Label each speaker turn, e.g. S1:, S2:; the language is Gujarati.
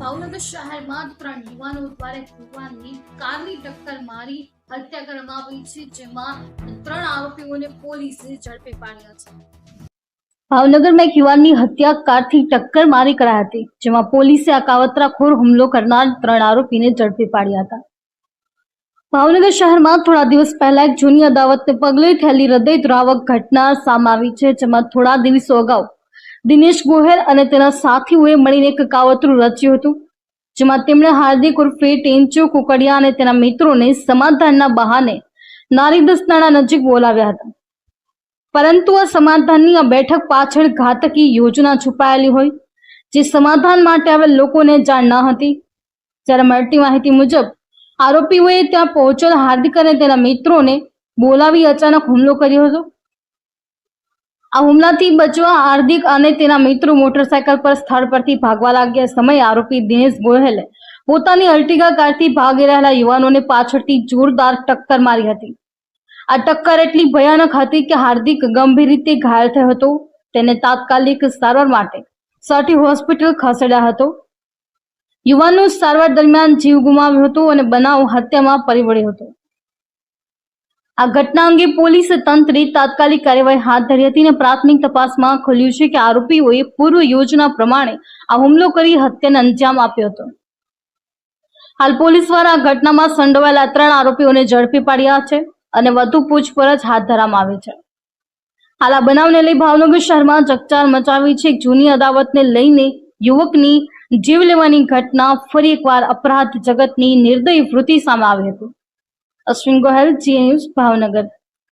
S1: ભાવનગર શહેરમાં ત્રણ યુવાનો દ્વારા યુવાનની કારની ટક્કર મારી હત્યા કરવામાં આવી છે, જેમાં ત્રણ આરોપીઓને પોલીસે ઝડપી પાડ્યા છે. ભાવનગરમાં એક યુવાનની હત્યા કારથી ટક્કર મારી કરાઈ હતી, જેમાં પોલીસે આ કાવતરાખોર હુમલો કરનાર ત્રણ આરોપીને ઝડપી પાડ્યા હતા. ભાવનગર શહેરમાં થોડા દિવસ પહેલા એક જૂની અદાવતને પગલે થયેલી હૃદયદ્રાવક ઘટના સામે આવી છે, જેમાં થોડા દિવસો અગાઉ દિનેશ ગોહેલ અને તેના સાથીઓએ મળીને એક કાવતરું રચ્યું હતું, જેમાં તેમણે હાર્દિક ઉર્ફે ટેન્ચો કુકડિયા અને તેના મિત્રોને સમાધાનના બહાને નારી દસનાળા નજીક બોલાવ્યા હતા. પરંતુ આ સમાધાનની આ બેઠક પાછળ ઘાતકી યોજના છુપાયેલી હોય, જે સમાધાન માટે આવેલ લોકોને જાણ ન હતી. જ્યારે મળતી માહિતી મુજબ, આરોપીઓએ ત્યાં પહોંચેલ હાર્દિક અને તેના મિત્રોને બોલાવી અચાનક હુમલો કર્યો હતો. આ હુમલાથી બચવા હાર્દિક અને તેના મિત્રો મોટરસાયકલ પર સ્થળ પરથી ભાગવા લાગ્યા સમયે આરોપી દિનેશ ગોહેલે પોતાની અર્ટિગા કારથી ભાગી રહેલા યુવાનોને પાછળથી જોરદાર ટક્કર મારી હતી. આ ટક્કર એટલી ભયાનક હતી કે હાર્દિક ગંભીર રીતે ઘાયલ થયો હતો. તેને તાત્કાલિક સારવાર માટે સાટી હોસ્પિટલ ખસેડ્યા હતો. યુવાનો સારવાર દરમિયાન જીવ ગુમાવ્યો હતો અને બનાવ હત્યામાં પરિવળ્યો હતો. આ ઘટના અંગે પોલીસ તંત્રે તાત્કાલિક કાર્યવાહી હાથ ધરી હતી અને પ્રાથમિક તપાસમાં ખુલ્યું છે કે આરોપીઓએ પૂર્વ યોજના પ્રમાણે આ હુમલો કરી હત્યાને અંજામ આપ્યો હતો. હાલ પોલીસ દ્વારા આ ઘટનામાં સંડોવાયેલા ત્રણ આરોપીઓને ઝડપી પાડ્યા છે અને વધુ પૂછપરછ હાથ ધરવામાં આવી છે. હાલ આ બનાવને લઈ ભાવનગર શહેરમાં ચકચાર મચાવી છે. જૂની અદાવતને લઈને યુવકની જીવ લેવાની ઘટના ફરી એકવાર અપરાધ જગતની નિર્દય વૃત્તિ સામે આવી હતી. અશ્વિન ગોહેલ જી ન્યૂઝ ભાવનગર.